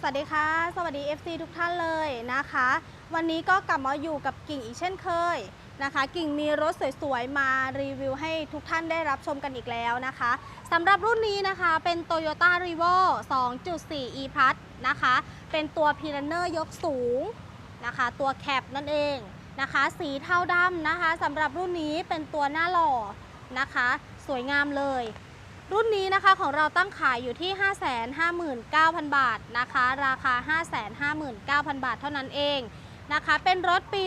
สวัสดีค่ะ สวัสดี FC ทุกท่านเลยนะคะ วันนี้ก็กลับมาอยู่กับกิ่งอีกเช่นเคยนะคะ กิ่งมีรถสวยๆ มารีวิวให้ทุกท่านได้รับชมกันอีกแล้วนะคะสำหรับรุ่นนี้นะคะเป็น Toyota r e v o 2.4 e plus นะคะ เป็นตัว p i r a n n e r ยกสูงนะคะ ตัวแคปนั่นเองนะคะ สีเทาดำนะคะสำหรับรุ่นนี้เป็นตัวหน้าหล่อนะคะ สวยงามเลย รุ่นนี้นะคะของเราตั้งขายอยู่ที่ 559,000 บาทนะคะ ราคา 559,000 บาทเท่านั้นเองนะคะ เป็นรถปี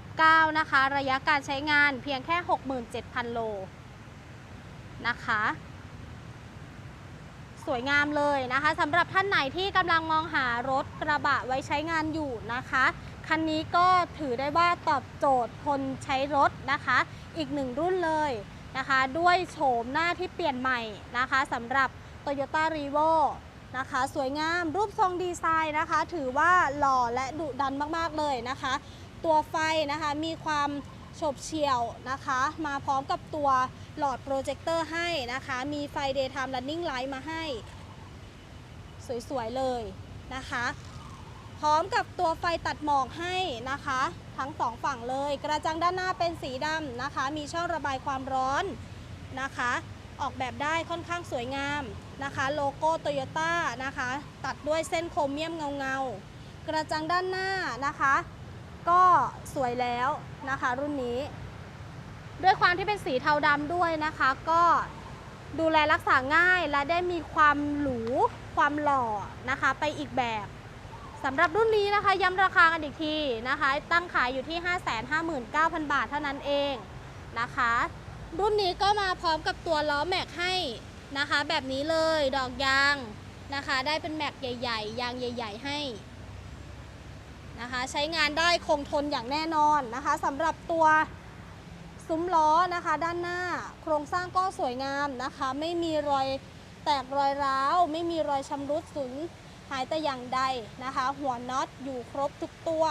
2019 นะคะ ระยะการใช้งานเพียงแค่ 67,000 โลนะคะ สวยงามเลยนะคะสำหรับท่านไหนที่กำลังมองหารถกระบะไว้ใช้งานอยู่นะคะ คันนี้ก็ถือได้ว่าตอบโจทย์คนใช้รถนะคะ อีกหนึ่งรุ่นเลย นะคะ ด้วยโฉมหน้าที่เปลี่ยนใหม่นะคะสำหรับ Toyota r e v o นะคะ สวยงามรูปทรงดีไซน์นะคะ ถือว่าหล่อและดุดันมากๆเลยนะคะ ตัวไฟนะคะมีความฉบเฉี่ยวนะคะ มาพร้อมกับตัวหลอดโปรเจคเตอร์ให้นะคะ มีไฟ Daytime Running Light มาให้ สวย ๆ เลยนะคะ พร้อมกับตัวไฟตัดหมอกให้นะคะ ทั้งสองฝั่งเลย กระจังด้านหน้าเป็นสีดำนะคะ มีช่องระบายความร้อนนะคะ ออกแบบได้ค่อนข้างสวยงามนะคะ โลโก้โตโยต้านะคะ ตัดด้วยเส้นโครเมียมเงาๆกระจังด้านหน้านะคะ ก็สวยแล้วนะคะ รุ่นนี้ ด้วยความที่เป็นสีเทาดำด้วยนะคะ ก็ดูแลรักษาง่ายและได้มีความหรูความหล่อนะคะ ไปอีกแบบ สำหรับรุ่นนี้นะคะย้ำราคากันอีกทีนะคะ ตั้งขายอยู่ที่ 559,000 บาทเท่านั้นเองนะคะ รุ่นนี้ก็มาพร้อมกับตัวล้อแม็กให้นะคะ แบบนี้เลยดอกยางนะคะ ได้เป็นแม็กใหญ่ ๆ ยางใหญ่ ๆ ให้นะคะ ใช้งานได้คงทนอย่างแน่นอนนะคะสำหรับตัวซุ้มล้อนะคะ ด้านหน้าโครงสร้างก็สวยงามนะคะ ไม่มีรอยแตกรอยร้าว ไม่มีรอยชำรุดสูญ หายแต่อย่างใดนะคะ หัวน็อตอยู่ครบทุกตัว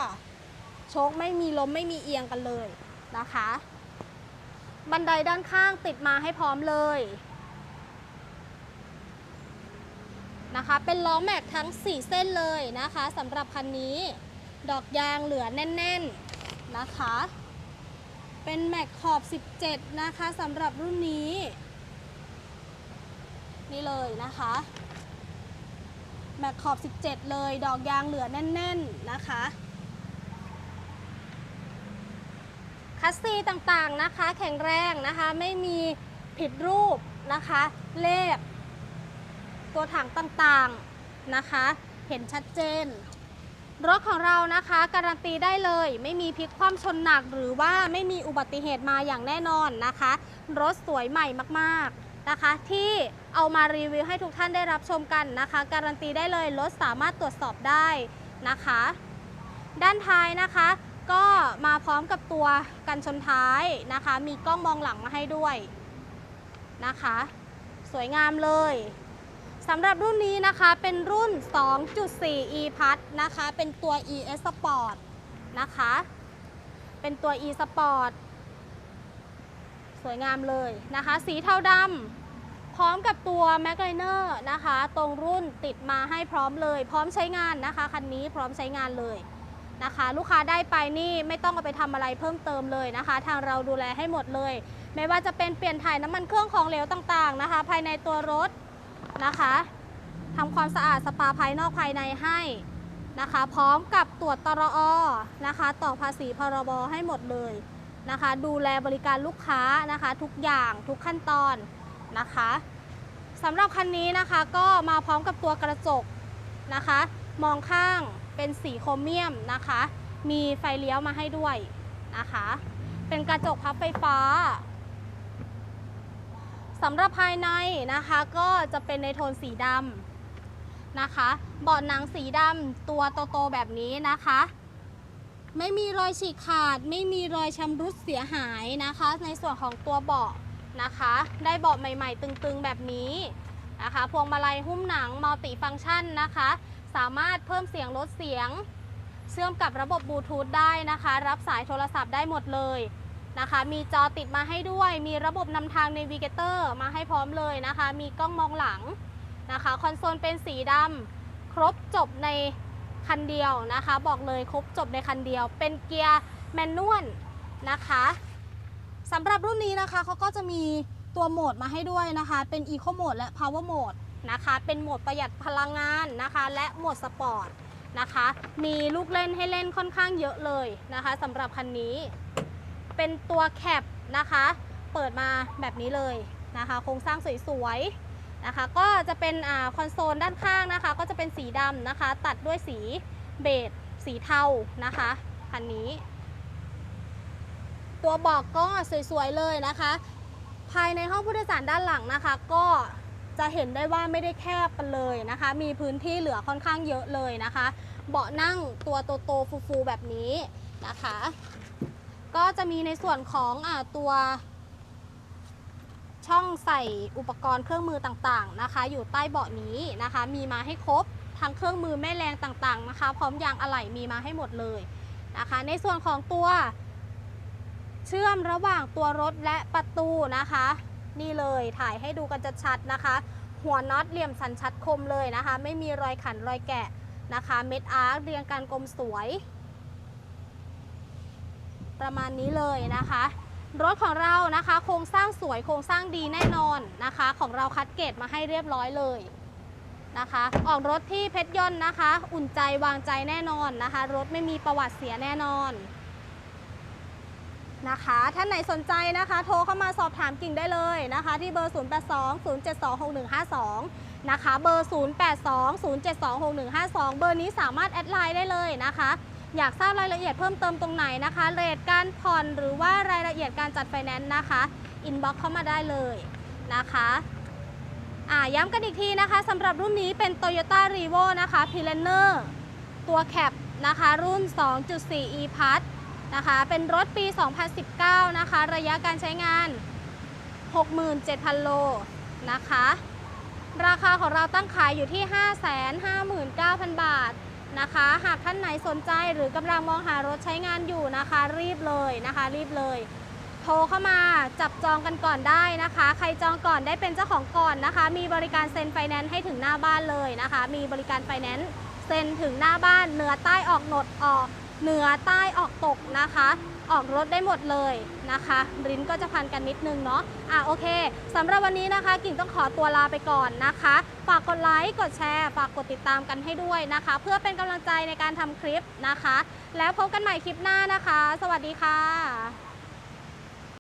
โชคไม่มีล้มไม่มีเอียงกันเลยนะคะ บันไดด้านข้างติดมาให้พร้อมเลยนะคะ เป็นล้อแม็กทั้ง 4 เส้นเลยนะคะสำหรับคันนี้ ดอกยางเหลือแน่น ๆนะคะ เป็นแม็กขอบ 17 นะคะสำหรับรุ่นนี้ นี่เลยนะคะ แม็กขอบ 17 เลย ดอกยางเหลือแน่น ๆ นะคะ คัสซีต่างๆนะคะ แข็งแรงนะคะ ไม่มีผิดรูปนะคะ เลข ตัวถังต่างๆนะคะ เห็นชัดเจน รถของเรานะคะ การันตีได้เลย ไม่มีพลิกคว่ำชนหนักหรือว่าไม่มีอุบัติเหตุมาอย่างแน่นอนนะคะ รถสวยใหม่มากๆ นะคะ ที่เอามารีวิวให้ทุกท่านได้รับชมกันนะคะ การันตีได้เลยรถสามารถตรวจสอบได้นะคะ ด้านท้ายนะคะ ก็มาพร้อมกับตัวกันชนท้ายนะคะ มีกล้องมองหลังมาให้ด้วยนะคะ สวยงามเลยสำหรับรุ่นนี้นะคะเป็นรุ่น 2.4 e plus นะคะ เป็นตัว e sport นะคะ เป็นตัว e sport สวยงามเลยนะคะ สีเทาดำพร้อมกับตัว m a g l i n e r นะคะ ตรงรุ่นติดมาให้พร้อมเลย พร้อมใช้งานนะคะคันนี้พร้อมใช้งานเลยนะคะ ลูกค้าได้ไปนี่ไม่ต้องเอาไปทำอะไรเพิ่มเติมเลยนะคะ ทางเราดูแลให้หมดเลย ไม่ว่าจะเป็นเปลี่ยนถ่ายน้ำมันเครื่องของเหลวต่างๆนะคะ ภายในตัวรถนะคะทำความสะอาดสปาภายนอกภายในให้นะคะ พร้อมกับตรวจตรอนะคะ ต่อภาษีพรบให้หมดเลย นะคะ ดูแลบริการลูกค้านะคะ ทุกอย่างทุกขั้นตอนนะคะสำหรับคันนี้นะคะก็มาพร้อมกับตัวกระจกนะคะ มองข้างเป็นสีโครเมียมนะคะ มีไฟเลี้ยวมาให้ด้วยนะคะ เป็นกระจกพับไฟฟ้าสำหรับภายในนะคะก็จะเป็นในโทนสีดำนะคะ เบาะหนังสีดำตัวโตๆแบบนี้นะคะ ไม่มีรอยฉีกขาด ไม่มีรอยชำรุดเสียหายนะคะ ในส่วนของตัวเบาะนะคะ ได้เบาะใหม่ ๆ ตึงๆแบบนี้นะคะ พวงมาลัยหุ้มหนังมัลติฟังก์ชันนะคะ สามารถเพิ่มเสียงลดเสียง เชื่อมกับระบบบลูทูธได้นะคะ รับสายโทรศัพท์ได้หมดเลยนะคะ มีจอติดมาให้ด้วย มีระบบนำทาง Navigator มาให้พร้อมเลยนะคะ มีกล้องมองหลังนะคะ คอนโซลเป็นสีดำครบจบใน คันเดียวนะคะ บอกเลยครบจบในคันเดียว เป็นเกียร์แมนนวลนะคะสำหรับรุ่นนี้นะคะเขาก็จะมีตัวโหมดมาให้ด้วยนะคะ เป็น Eco Mode และ Power Mode นะคะ เป็นโหมดประหยัดพลังงานนะคะ และโหมดสปอร์ตนะคะ มีลูกเล่นให้เล่นค่อนข้างเยอะเลยนะคะสำหรับคันนี้ เป็นตัวแคปนะคะ เปิดมาแบบนี้เลยนะคะ โครงสร้างสวยๆ นะคะ ก็จะเป็นอคอนโซลด้านข้างนะคะ ก็จะเป็นสีดำนะคะ ตัดด้วยสีเบจสีเทานะคะคันนี้ ตัวบอกก็สวยๆเลยนะคะ ภายในห้องผู้โดยสารด้านหลังนะคะ ก็จะเห็นได้ว่าไม่ได้แคบกันเลยนะคะ มีพื้นที่เหลือค่อนข้างเยอะเลยนะคะ เบาะนั่งตัวโตๆฟูๆแบบนี้นะคะ ก็จะมีในส่วนของอตัว ช่องใส่อุปกรณ์เครื่องมือต่างๆนะคะ อยู่ใต้เบาะนี้นะคะ มีมาให้ครบทั้งเครื่องมือแม่แรงต่างๆนะคะ พร้อมยางอะไหล่มีมาให้หมดเลยนะคะ ในส่วนของตัว เชื่อมระหว่างตัวรถและประตูนะคะ นี่เลยถ่ายให้ดูกันชัดๆนะคะ หัวน็อตเหลี่ยมสันชัดคมเลยนะคะ ไม่มีรอยขันรอยแกะนะคะ เม็ดอาร์คเรียงกันกลมสวย ประมาณนี้เลยนะคะ รถของเรานะคะ โครงสร้างสวยโครงสร้างดีแน่นอนนะคะ ของเราคัดเกรดมาให้เรียบร้อยเลยนะคะ ออกรถที่เพชรยนต์นะคะ อุ่นใจวางใจแน่นอนนะคะ รถไม่มีประวัติเสียแน่นอนนะคะท่านไหนสนใจนะคะ โทรเข้ามาสอบถามกิ่งได้เลยนะคะ ที่เบอร์ 0820726152 นะคะ เบอร์ 0820726152 เบอร์นี้สามารถแอดไลน์ได้เลยนะคะ อยากทราบรายละเอียดเพิ่มเติมตรงไหนนะคะเรทการผ่อนหรือว่ารายละเอียดการจัดไฟแนนซ์นะคะอินบ็อกเข้ามาได้เลยนะคะอ่าย้ำกันอีกทีนะคะสำหรับรุ่นนี้เป็น Toyota r e v o นะคะ p i l a n e r ตัวแคปนะคะรุ่น 2.4 e p a s นะคะเป็นรถปี 2019 นะคะ ระยะการใช้งาน 67,000 โลนะคะ ราคาของเราตั้งขายอยู่ที่ 559,000 บาท นะคะ หากท่านไหนสนใจหรือกำลังมองหารถใช้งานอยู่นะคะ รีบเลยนะคะ รีบเลย โทรเข้ามาจับจองกันก่อนได้นะคะ ใครจองก่อนได้เป็นเจ้าของก่อนนะคะ มีบริการเซ็นไฟแนนซ์ให้ถึงหน้าบ้านเลยนะคะ มีบริการไฟแนนซ์เซ็นถึงหน้าบ้านเหนือใต้ออกหนดออกเหนือใต้ออกตกนะคะ ออกรถได้หมดเลยนะคะริ้นก็จะพันกันนิดนึงเนาะอะโอเคสำหรับวันนี้นะคะ กิ่งต้องขอตัวลาไปก่อนนะคะ ฝากกดไลค์กดแชร์ฝากกดติดตามกันให้ด้วยนะคะ เพื่อเป็นกำลังใจในการทำคลิปนะคะ แล้วพบกันใหม่คลิปหน้านะคะ สวัสดีค่ะ